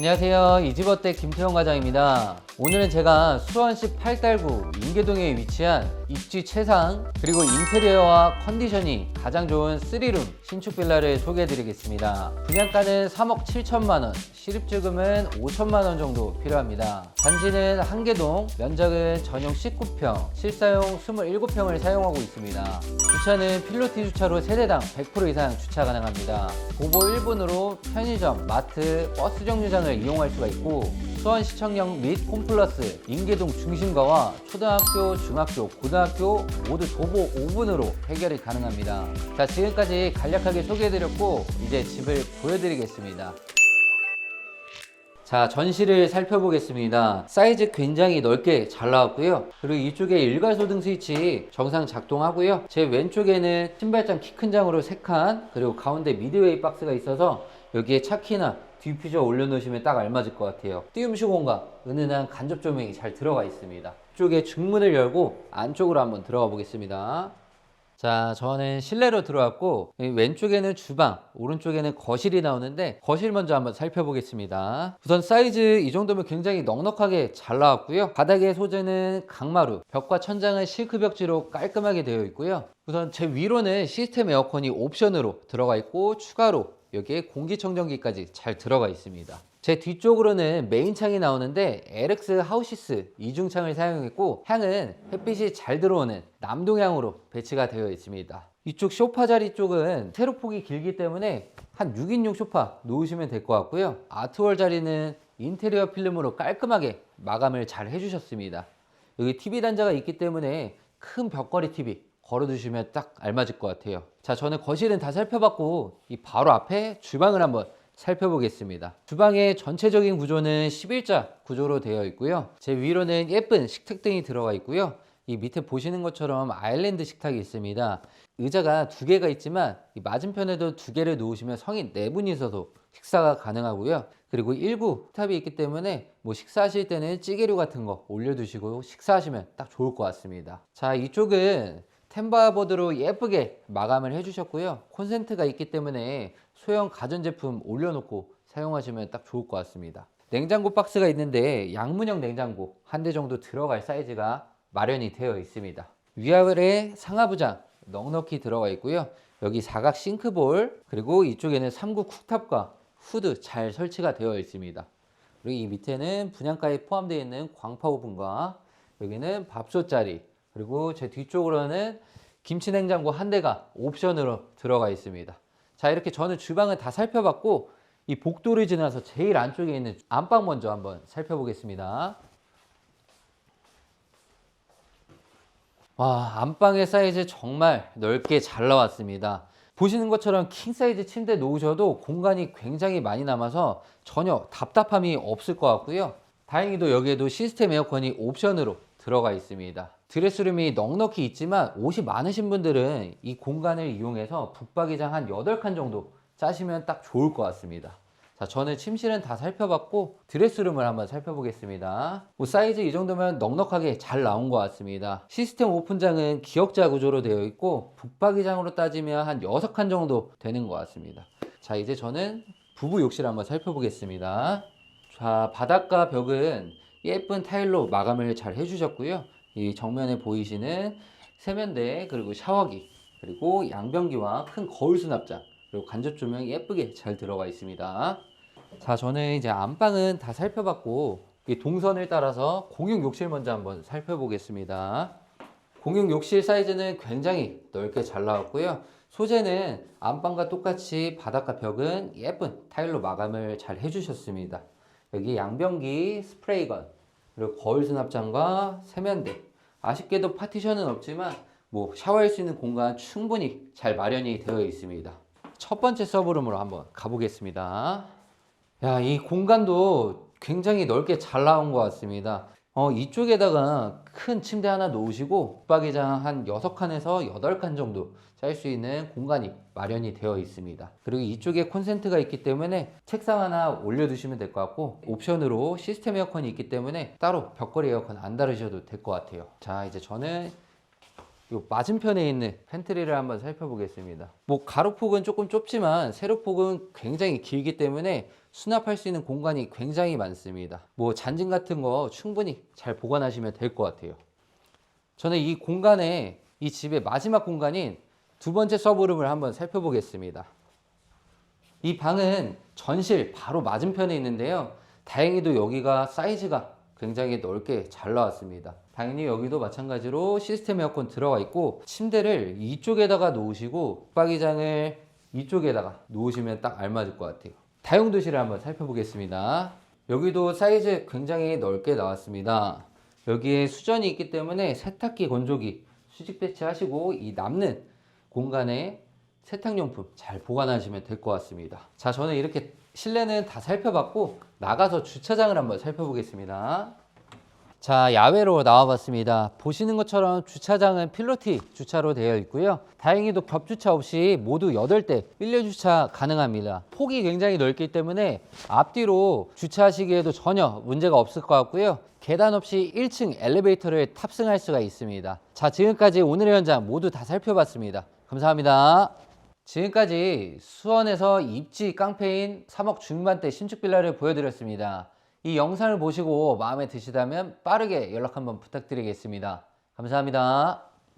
안녕하세요. 이지버텍 김태형 과장입니다. 오늘은 제가 수원시 팔달구 인계동에 위치한 입지 최상 그리고 인테리어와 컨디션이 가장 좋은 3룸 신축 빌라를 소개해 드리겠습니다. 분양가는 3억 7천만 원, 실입주금은 5천만 원 정도 필요합니다. 단지는 한계동, 면적은 전용 19평, 실사용 27평을 사용하고 있습니다. 주차는 필로티 주차로 세대당 100% 이상 주차 가능합니다. 고보 1분으로 편의점, 마트, 버스 정류장을 이용할 수가 있고 수원시청역 및 홈플러스, 인계동 중심가와 초등학교, 중학교, 고등학교 모두 도보 5분으로 해결이 가능합니다. 자, 지금까지 간략하게 소개해드렸고 이제 집을 보여드리겠습니다. 자, 전시를 살펴보겠습니다. 사이즈 굉장히 넓게 잘 나왔고요. 그리고 이쪽에 일괄소등 스위치 정상 작동하고요. 제 왼쪽에는 신발장 키 큰 장으로 3칸, 그리고 가운데 미드웨이 박스가 있어서 여기에 차키나 디퓨저 올려놓으시면 딱 알맞을 것 같아요. 띄움 시공과 은은한 간접 조명이 잘 들어가 있습니다. 이쪽에 중문을 열고 안쪽으로 한번 들어가 보겠습니다. 자, 저는 실내로 들어왔고 이 왼쪽에는 주방, 오른쪽에는 거실이 나오는데 거실 먼저 한번 살펴보겠습니다. 우선 사이즈 이 정도면 굉장히 넉넉하게 잘 나왔고요. 바닥의 소재는 강마루, 벽과 천장은 실크 벽지로 깔끔하게 되어 있고요. 우선 제 위로는 시스템 에어컨이 옵션으로 들어가 있고 추가로 여기에 공기청정기까지 잘 들어가 있습니다. 제 뒤쪽으로는 메인 창이 나오는데 LX 하우시스 이중창을 사용했고 향은 햇빛이 잘 들어오는 남동향으로 배치가 되어 있습니다. 이쪽 소파 자리 쪽은 세로폭이 길기 때문에 한 6인용 소파 놓으시면 될 것 같고요. 아트월 자리는 인테리어 필름으로 깔끔하게 마감을 잘 해주셨습니다. 여기 TV 단자가 있기 때문에 큰 벽걸이 TV 걸어두시면 딱 알맞을 것 같아요. 자, 저는 거실은 다 살펴봤고 이 바로 앞에 주방을 한번 살펴보겠습니다. 주방의 전체적인 구조는 11자 구조로 되어 있고요. 제 위로는 예쁜 식탁 등이 들어가 있고요. 이 밑에 보시는 것처럼 아일랜드 식탁이 있습니다. 의자가 두 개가 있지만 이 맞은편에도 두 개를 놓으시면 성인 네 분이서도 식사가 가능하고요. 그리고 일부 탑이 있기 때문에 뭐 식사하실 때는 찌개류 같은 거 올려두시고 식사하시면 딱 좋을 것 같습니다. 자, 이쪽은 템바보드로 예쁘게 마감을 해주셨고요. 콘센트가 있기 때문에 소형 가전제품 올려놓고 사용하시면 딱 좋을 것 같습니다. 냉장고 박스가 있는데 양문형 냉장고 한 대 정도 들어갈 사이즈가 마련이 되어 있습니다. 위아래 상하부장 넉넉히 들어가 있고요. 여기 사각 싱크볼 그리고 이쪽에는 3구 쿡탑과 후드 잘 설치가 되어 있습니다. 그리고 이 밑에는 분양가에 포함되어 있는 광파 오븐과 여기는 밥솥 자리 그리고 제 뒤쪽으로는 김치 냉장고 한 대가 옵션으로 들어가 있습니다. 자 이렇게 저는 주방을 다 살펴봤고 이 복도를 지나서 제일 안쪽에 있는 안방 먼저 한번 살펴보겠습니다. 와 안방의 사이즈 정말 넓게 잘 나왔습니다. 보시는 것처럼 킹 사이즈 침대 놓으셔도 공간이 굉장히 많이 남아서 전혀 답답함이 없을 것 같고요. 다행히도 여기에도 시스템 에어컨이 옵션으로 들어가 있습니다. 드레스룸이 넉넉히 있지만 옷이 많으신 분들은 이 공간을 이용해서 붙박이장 한 8칸 정도 짜시면 딱 좋을 것 같습니다. 자, 저는 침실은 다 살펴봤고 드레스룸을 한번 살펴보겠습니다. 뭐 사이즈 이 정도면 넉넉하게 잘 나온 것 같습니다. 시스템 오픈장은 기역자 구조로 되어 있고 북박이장으로 따지면 한 6칸 정도 되는 것 같습니다. 자, 이제 저는 부부 욕실 한번 살펴보겠습니다. 자, 바닥과 벽은 예쁜 타일로 마감을 잘 해주셨고요. 이 정면에 보이시는 세면대 그리고 샤워기 그리고 양변기와 큰 거울 수납장 그리고 간접 조명이 예쁘게 잘 들어가 있습니다. 자, 저는 이제 안방은 다 살펴봤고 이 동선을 따라서 공용 욕실 먼저 한번 살펴보겠습니다. 공용 욕실 사이즈는 굉장히 넓게 잘 나왔고요. 소재는 안방과 똑같이 바닥과 벽은 예쁜 타일로 마감을 잘 해주셨습니다. 여기 양변기, 스프레이건, 그리고 거울 수납장과 세면대. 아쉽게도 파티션은 없지만 뭐 샤워할 수 있는 공간 충분히 잘 마련이 되어 있습니다. 첫 번째 서브룸으로 한번 가보겠습니다. 야, 이 공간도 굉장히 넓게 잘 나온 것 같습니다. 어, 이쪽에다가 큰 침대 하나 놓으시고 붙박이장 한 6칸에서 8칸 정도 짤 수 있는 공간이 마련이 되어 있습니다. 그리고 이쪽에 콘센트가 있기 때문에 책상 하나 올려두시면 될 것 같고 옵션으로 시스템 에어컨이 있기 때문에 따로 벽걸이 에어컨 안 다르셔도 될 것 같아요. 자 이제 저는 요 맞은편에 있는 팬트리를 한번 살펴보겠습니다. 뭐 가로폭은 조금 좁지만 세로폭은 굉장히 길기 때문에 수납할 수 있는 공간이 굉장히 많습니다. 뭐 잔증 같은 거 충분히 잘 보관하시면 될 것 같아요. 저는 이 공간에 이 집의 마지막 공간인 두 번째 서브룸을 한번 살펴보겠습니다. 이 방은 전실 바로 맞은편에 있는데요. 다행히도 여기가 사이즈가 굉장히 넓게 잘 나왔습니다. 당연히 여기도 마찬가지로 시스템 에어컨 들어가 있고 침대를 이쪽에다가 놓으시고 붙박이장을 이쪽에다가 놓으시면 딱 알맞을 것 같아요. 다용도실을 한번 살펴보겠습니다. 여기도 사이즈 굉장히 넓게 나왔습니다. 여기에 수전이 있기 때문에 세탁기, 건조기 수직 배치하시고 이 남는 공간에 세탁용품 잘 보관하시면 될 것 같습니다. 자, 저는 이렇게 실내는 다 살펴봤고 나가서 주차장을 한번 살펴보겠습니다. 자, 야외로 나와봤습니다. 보시는 것처럼 주차장은 필로티 주차로 되어 있고요. 다행히도 겹주차 없이 모두 8대 빌려 주차 가능합니다. 폭이 굉장히 넓기 때문에 앞뒤로 주차하시기에도 전혀 문제가 없을 것 같고요. 계단 없이 1층 엘리베이터를 탑승할 수가 있습니다. 자, 지금까지 오늘의 현장 모두 다 살펴봤습니다. 감사합니다. 지금까지 수원에서 입지 깡패인 3억 중반대 신축 빌라를 보여드렸습니다. 이 영상을 보시고 마음에 드시다면 빠르게 연락 한번 부탁드리겠습니다. 감사합니다.